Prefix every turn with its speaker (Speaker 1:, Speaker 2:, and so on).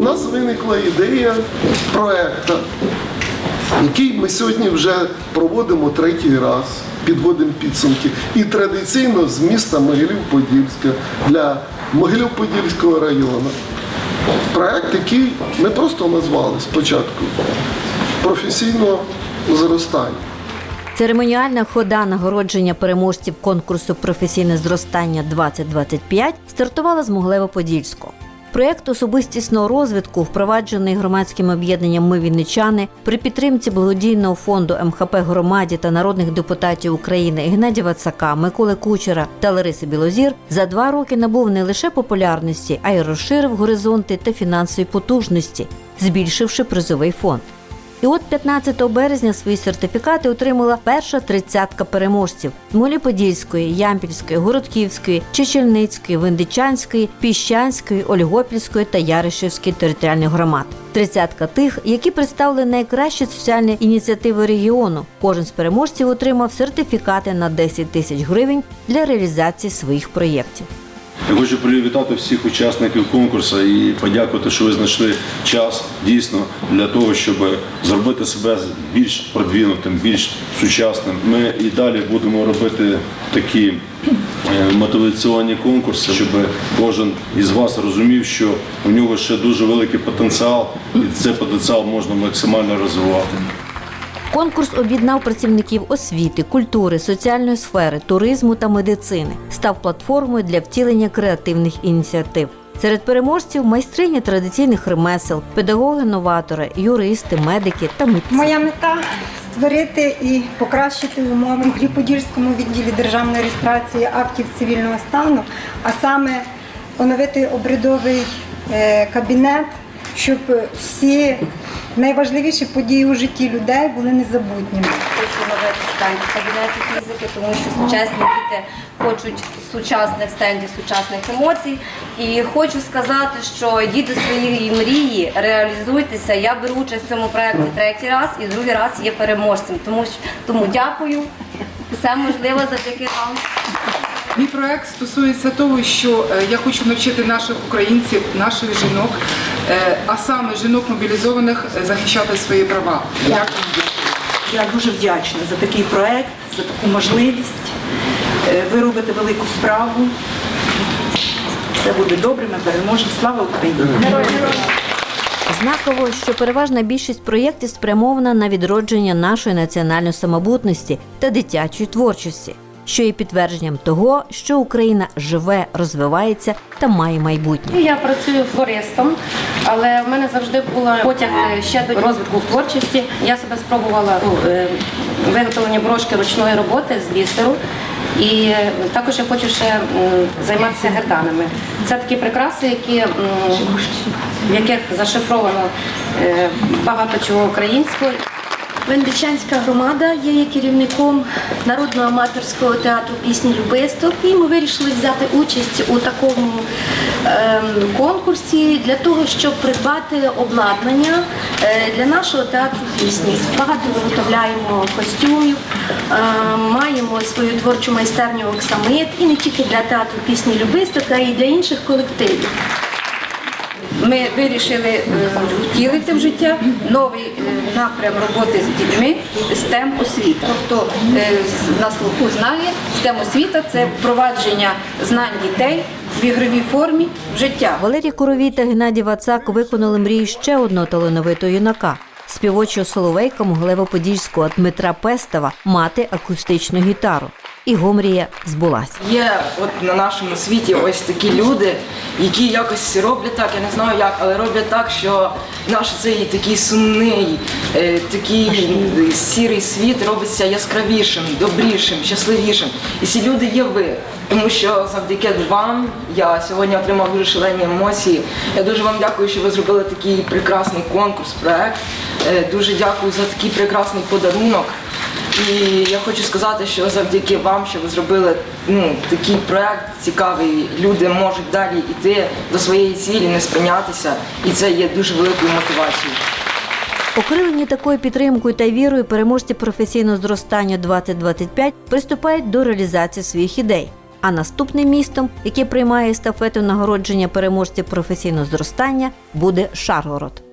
Speaker 1: у нас виникла ідея проекту, який ми сьогодні вже проводимо третій раз, підводимо підсумки. І традиційно з міста Могилів-Подільська для Могилів-Подільського району. Проект, який ми просто назвали спочатку професійного зростання.
Speaker 2: Церемоніальна хода нагородження переможців конкурсу Професійне зростання 2025 стартувала з Могилево-Подільського. Проєкт особистісного розвитку, впроваджений громадським об'єднанням Ми Вінничани при підтримці благодійного фонду МХП громаді та народних депутатів України Геннадія Вацака, Миколи Кучера та Лариси Білозір за два роки набув не лише популярності, а й розширив горизонти та фінансові потужності, збільшивши призовий фонд. І от 15 березня свої сертифікати отримала перша тридцятка переможців Моліподільської, Ямпільської, Городківської, Чечельницької, Виндичанської, Піщанської, Ольгопільської та Яришівської територіальних громад. Тридцятка тих, які представили найкращі соціальні ініціативи регіону. Кожен з переможців отримав сертифікати на 10 тисяч гривень для реалізації своїх проєктів.
Speaker 3: Я хочу привітати всіх учасників конкурсу і подякувати, що ви знайшли час дійсно для того, щоб зробити себе більш продвинутим, більш сучасним. Ми і далі будемо робити такі е, мотиваційні конкурси, щоб кожен із вас розумів, що у нього ще дуже великий потенціал, і цей потенціал можна максимально розвивати.
Speaker 2: Конкурс об'єднав працівників освіти, культури, соціальної сфери, туризму та медицини, став платформою для втілення креативних ініціатив. Серед переможців майстрині традиційних ремесел, педагоги-новатори, юристи, медики та митці.
Speaker 4: Моя мета створити і покращити умови в Гліподільському відділі державної реєстрації актів цивільного стану, а саме оновити обрядовий е, кабінет, щоб всі найважливіші події у житті людей були незабутніми.
Speaker 5: Хочу новити стенд кабінету фізики, тому що сучасні діти хочуть сучасних стендів, сучасних емоцій. І хочу сказати, що діти своєї мрії реалізуйтеся. Я беру участь в цьому проєкті третій раз і другий раз є переможцем. Тому тому дякую. Все можливо завдяки вам.
Speaker 6: Мій проект стосується того, що е, я хочу навчити наших українців, наших жінок, а саме жінок мобілізованих е, захищати свої права. Дякую.
Speaker 7: Я дуже вдячна за такий проект, за таку можливість. Е, Ви робите велику справу. Все буде добре, ми переможемо. Слава Україні!
Speaker 2: Знаково, що переважна більшість проєктів спрямована на відродження нашої національної самобутності та дитячої творчості, що є підтвердженням того, що Україна живе, розвивається та має майбутнє.
Speaker 8: Я працюю флористом, але в мене завжди була потяг е, ще до розвитку в творчості. Я себе спробувала у е, брошки ручної роботи з бісеру. І е, також я хочу ще займатися герданами. Це такі прикраси, які, в яких зашифровано багато чого українського.
Speaker 9: Вендичанська громада є є керівником народного аматорського театру пісні Любисток. І ми вирішили взяти участь у такому ем, конкурсі для того, щоб придбати обладнання е, для нашого театру пісні. Багато виготовляємо костюмів, е, маємо свою творчу майстерню Оксамит і не тільки для театру пісні Любисток, а й для інших колективів.
Speaker 5: Ми вирішили е, втілити в життя новий е, напрям роботи з дітьми STEM освіта. Тобто е, на слуху знає STEM освіта це впровадження знань дітей в ігровій формі в життя.
Speaker 2: Валерій Куровій та Геннадій Вацак виконали мрію ще одного талановитого юнака. Співочого соловейка Могилево-Подільського Дмитра Пестова мати акустичну гітару. І його мрія збулася.
Speaker 10: Є от на нашому світі ось такі люди, які якось роблять так, я не знаю як, але роблять так, що наш цей такий сумний, е, такий сірий світ робиться яскравішим, добрішим, щасливішим. І ці люди є ви. Тому що завдяки вам я сьогодні отримав дуже шалені емоції. Я дуже вам дякую, що ви зробили такий прекрасний конкурс, проект. Е, Дуже дякую за такий прекрасний подарунок. І я хочу сказати, що завдяки вам, що ви зробили ну, такий проект цікавий, люди можуть далі йти до своєї цілі, не спинятися, і це є дуже великою мотивацією.
Speaker 2: Окрилені такою підтримкою та вірою переможці професійного зростання 2025 приступають до реалізації своїх ідей. А наступним містом, яке приймає естафету нагородження переможців професійного зростання, буде Шаргород.